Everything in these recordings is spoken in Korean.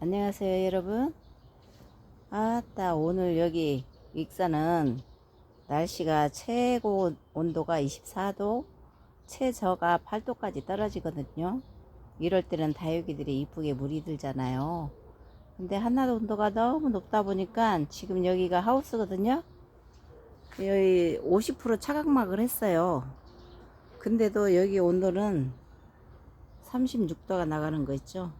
안녕하세요 여러분. 아따 오늘 여기 익산은 날씨가 최고 온도가 24도 최저가 8도까지 떨어지거든요. 이럴 때는 다육이들이 이쁘게 물이 들잖아요. 근데 한낮 온도가 너무 높다 보니까 지금 여기가 하우스거든요. 여기 50% 차각막을 했어요. 근데도 여기 온도는 36도가 나가는 거 있죠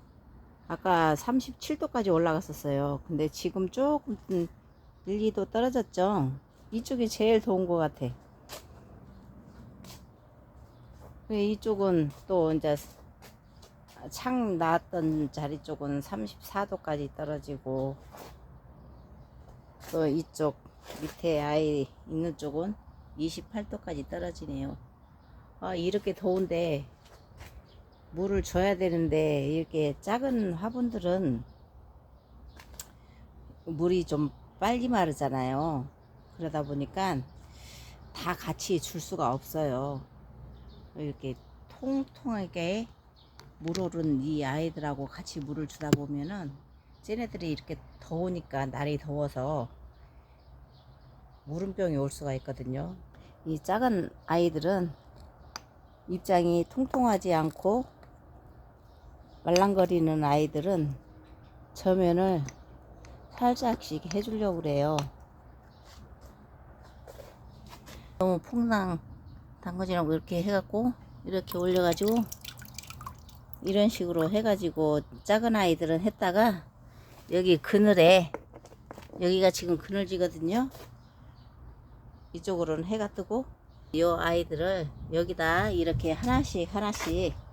아까 37도까지 올라갔었어요. 근데 지금 조금 1, 2도 떨어졌죠. 이쪽이 제일 더운 것 같아. 이쪽은 또 이제 창 나왔던 자리 쪽은 34도까지 떨어지고 또 이쪽 밑에 아이 있는 쪽은 28도까지 떨어지네요. 아 이렇게 더운데 물을 줘야 되는데 이렇게 작은 화분들은 물이 좀 빨리 마르잖아요. 그러다 보니까 다 같이 줄 수가 없어요. 이렇게 통통하게 물 오른 이 아이들하고 같이 물을 주다 보면은 쟤네들이 이렇게 더우니까 날이 더워서 물음병이 올 수가 있거든요. 이 작은 아이들은 입장이 통통하지 않고 말랑거리는 아이들은 저면을 살짝씩 해주려고 그래요. 너무 퐁당 단거지라고 이렇게 해갖고 이렇게 올려가지고 이런 식으로 해가지고 작은 아이들은 했다가 여기 그늘에 여기가 지금 그늘지거든요. 이쪽으로는 해가 뜨고 이 아이들을 여기다 이렇게 하나씩 하나씩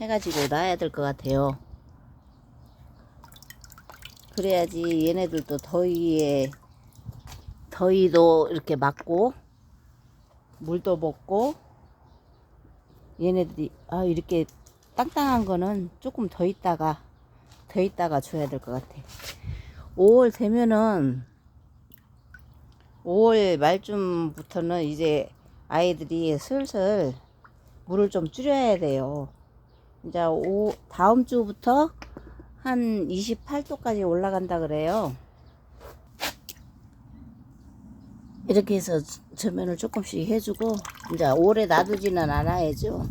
해가지고 놔야 될 것 같아요. 그래야지 얘네들도 더위에 더위도 이렇게 맞고 물도 먹고 얘네들이 아 이렇게 땅땅한 거는 조금 더 있다가 더 있다가 줘야 될 것 같아. 5월 되면은 5월 말쯤부터는 이제 아이들이 슬슬 물을 좀 줄여야 돼요. 이제 오, 다음 주부터 한 28도까지 올라간다 그래요. 이렇게 해서 저면을 조금씩 해주고 이제 오래 놔두지는 않아야죠.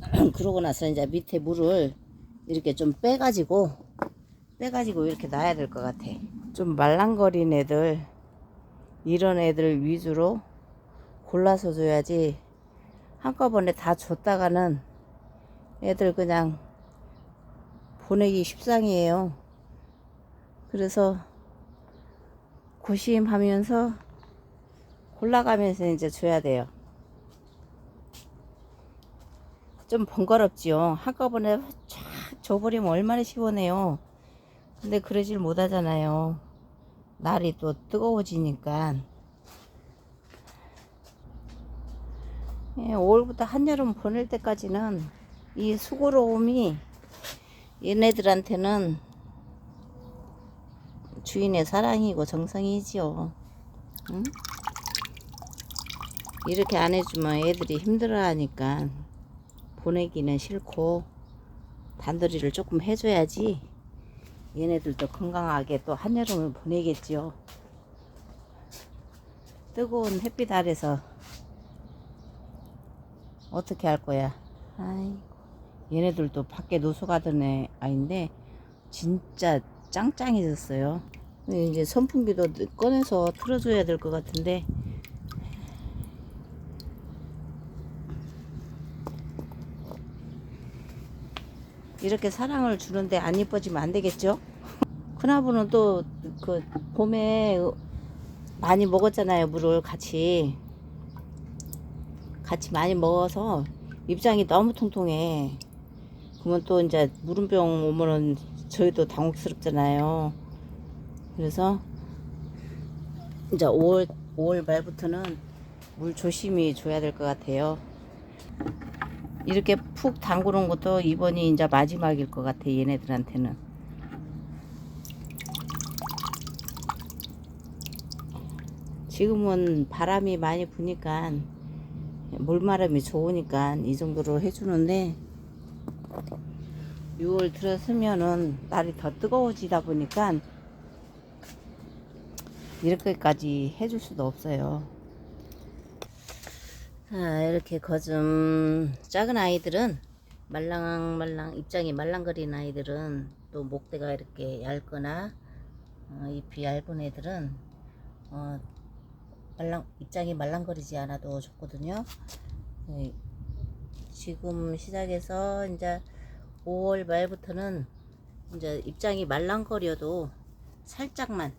그러고 나서 이제 밑에 물을 이렇게 좀 빼가지고 빼가지고 이렇게 놔야 될 것 같아. 좀 말랑거린 애들 이런 애들 위주로 골라서 줘야지 한꺼번에 다 줬다가는 애들 그냥 보내기 십상이에요. 그래서 고심하면서 골라가면서 이제 줘야 돼요. 좀 번거롭지요. 한꺼번에 쫙 줘버리면 얼마나 시원해요. 근데 그러질 못하잖아요. 날이 또 뜨거워지니까. 예, 5월부터 한여름 보낼 때까지는 이 수고로움이 얘네들한테는 주인의 사랑이고 정성이지요. 응? 이렇게 안 해주면 애들이 힘들어하니까 보내기는 싫고 단도리를 조금 해줘야지 얘네들도 건강하게 또 한여름을 보내겠지요. 뜨거운 햇빛 아래서 어떻게 할 거야? 아이. 얘네들도 밖에 노소 가던 애 아인데 진짜 짱짱해졌어요. 이제 선풍기도 꺼내서 틀어줘야 될 것 같은데 이렇게 사랑을 주는데 안 이뻐지면 안 되겠죠? 큰아부는 또 그 봄에 많이 먹었잖아요 물을 같이 같이 많이 먹어서 입장이 너무 통통해 그러면 또 이제 물음병 오면은 저희도 당혹스럽잖아요. 그래서 이제 5월 5월 말부터는 물 조심히 줘야 될 것 같아요. 이렇게 푹 담그는 것도 이번이 이제 마지막일 것 같아 얘네들한테는. 지금은 바람이 많이 부니까 물마름이 좋으니까 이 정도로 해주는데 6월 들어서면은 날이 더 뜨거워지다 보니까 이렇게까지 해줄 수도 없어요. 자, 이렇게 거좀 작은 아이들은 말랑말랑 입장이 말랑거리는 아이들은 또 목대가 이렇게 얇거나 어, 잎이 얇은 애들은 어, 말랑 입장이 말랑거리지 않아도 좋거든요. 네, 지금 시작해서 이제 5월 말부터는 이제 입장이 말랑거려도 살짝만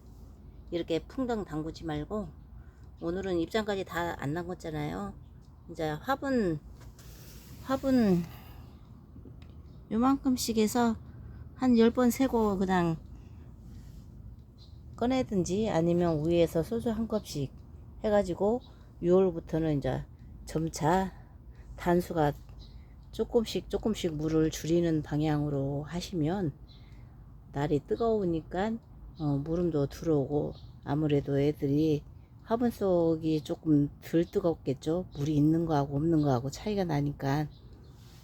이렇게 풍덩 담그지 말고 오늘은 입장까지 다 안 담궜잖아요. 이제 화분 화분 요만큼씩 해서 한 10번 세고 그냥 꺼내든지 아니면 위에서 소주 한 컵씩 해가지고 6월부터는 이제 점차 단수가 조금씩 조금씩 물을 줄이는 방향으로 하시면 날이 뜨거우니까 어, 물음도 들어오고 아무래도 애들이 화분 속이 조금 덜 뜨겁겠죠? 물이 있는 거하고 없는 거하고 차이가 나니까.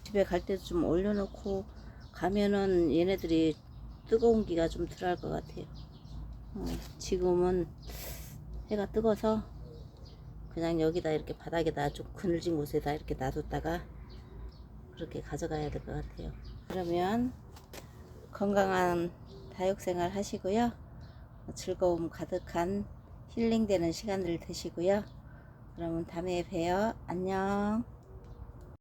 집에 갈 때도 좀 올려놓고 가면은 얘네들이 뜨거운 기가 좀 덜할 것 같아요. 어, 지금은 해가 뜨거서 그냥 여기다 이렇게 바닥에다 좀 그늘진 곳에다 이렇게 놔뒀다가 그렇게 가져가야 될 것 같아요. 그러면 건강한 다육 생활 하시고요. 즐거움 가득한 힐링되는 시간들 되시고요. 그러면 다음에 봬요. 안녕.